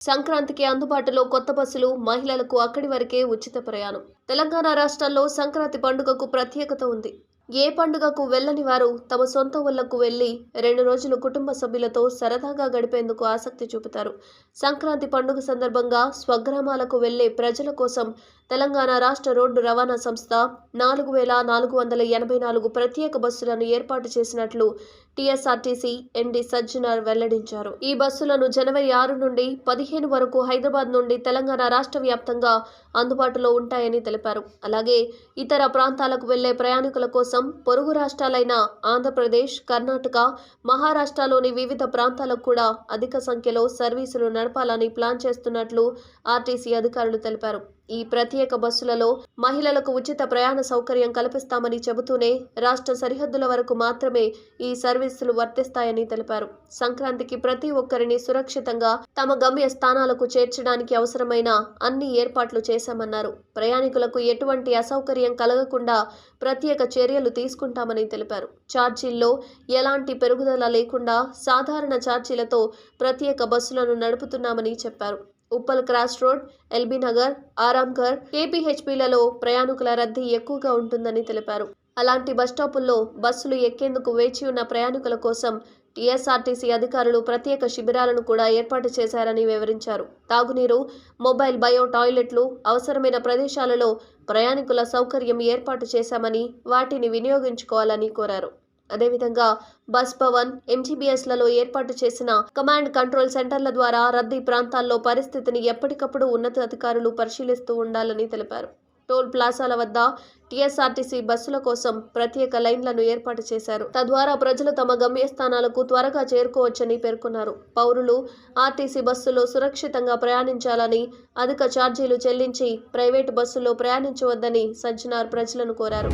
సంక్రాంతికి అందుబాటులో కొత్త బస్సులు మహిళలకు అక్కడి వరకే ఉచిత ప్రయాణం. తెలంగాణ రాష్ట్రాల్లో సంక్రాంతి పండుగకు ప్రత్యేకత ఉంది. ఏ పండుగకు వెళ్ళని వారు తమ సొంత ఊళ్ళకు వెళ్ళి రెండు రోజులు కుటుంబ సభ్యులతో సరదాగా గడిపేందుకు ఆసక్తి చూపుతారు. సంక్రాంతి పండుగ సందర్భంగా స్వగ్రామాలకు వెళ్ళే ప్రజల కోసం తెలంగాణ రాష్ట్ర రోడ్డు రవాణా సంస్థ నాలుగు వేల నాలుగు వందల ఎనభై నాలుగు ప్రత్యేక బస్సులను ఏర్పాటు చేసినట్లు టీఎస్ఆర్టీసీ ఎండి సజ్జనార్ వెల్లడించారు. ఈ బస్సులను జనవరి ఆరు నుండి పదిహేను వరకు హైదరాబాద్ నుండి తెలంగాణ రాష్ట్ర వ్యాప్తంగా అందుబాటులో ఉంటాయని తెలిపారు. అలాగే ఇతర ప్రాంతాలకు వెళ్ళే ప్రయాణికుల కోసం పొరుగు రాష్ట్రాలైన ఆంధ్రప్రదేశ్ కర్ణాటక మహారాష్ట్రలోని వివిధ ప్రాంతాలకు కూడా అధిక సంఖ్యలో సర్వీసులు నడపాలని ప్లాన్ చేస్తున్నట్లు ఆర్టీసీ అధికారులు తెలిపారు. ఈ ప్రత్యేక బస్సులలో మహిళలకు ఉచిత ప్రయాణ సౌకర్యం కల్పిస్తామని చెబుతూనే రాష్ట్ర సరిహద్దుల వరకు మాత్రమే ఈ సర్వీసులు వర్తిస్తాయని తెలిపారు. సంక్రాంతికి ప్రతి ఒక్కరిని సురక్షితంగా తమ గమ్య స్థానాలకు చేర్చడానికి అవసరమైన అన్ని ఏర్పాట్లు చేశామన్నారు. ప్రయాణికులకు ఎటువంటి అసౌకర్యం కలగకుండా ప్రత్యేక చర్యలు తీసుకుంటామని తెలిపారు. ఛార్జీల్లో ఎలాంటి పెరుగుదల లేకుండా సాధారణ ఛార్జీలతో ప్రత్యేక బస్సులను నడుపుతున్నామని చెప్పారు. ఉప్పల్ క్రాస్ రోడ్ ఎల్బీ నగర్ ఆరాంఘర్ కేపీహెచ్పీలలో ప్రయాణికుల రద్దీ ఎక్కువగా ఉంటుందని తెలిపారు. అలాంటి బస్టాపుల్లో బస్సులు ఎక్కేందుకు వేచి ఉన్న ప్రయాణికుల కోసం టీఎస్ఆర్టీసీ అధికారులు ప్రత్యేక శిబిరాలను కూడా ఏర్పాటు చేశారని వివరించారు. తాగునీరు మొబైల్ బయో టాయిలెట్లు అవసరమైన ప్రదేశాలలో ప్రయాణికుల సౌకర్యం ఏర్పాటు చేశామని వాటిని వినియోగించుకోవాలని కోరారు. అదేవిధంగా బస్ భవన్ ఎంజీబీఎస్లలో ఏర్పాటు చేసిన కమాండ్ కంట్రోల్ సెంటర్ల ద్వారా రద్దీ ప్రాంతాల్లో పరిస్థితిని ఎప్పటికప్పుడు ఉన్నతాధికారులు పరిశీలిస్తూ ఉండాలని తెలిపారు. టోల్ ప్లాజాల వద్ద టీఎస్ఆర్టీసీ బస్సుల కోసం ప్రత్యేక లైన్లను ఏర్పాటు చేశారు. తద్వారా ప్రజలు తమ గమ్యస్థానాలకు త్వరగా చేరుకోవచ్చని పేర్కొన్నారు. పౌరులు ఆర్టీసీ బస్సులో సురక్షితంగా ప్రయాణించాలని అధిక ఛార్జీలు చెల్లించి ప్రైవేటు బస్సుల్లో ప్రయాణించవద్దని సజ్జనార్ ప్రజలను కోరారు.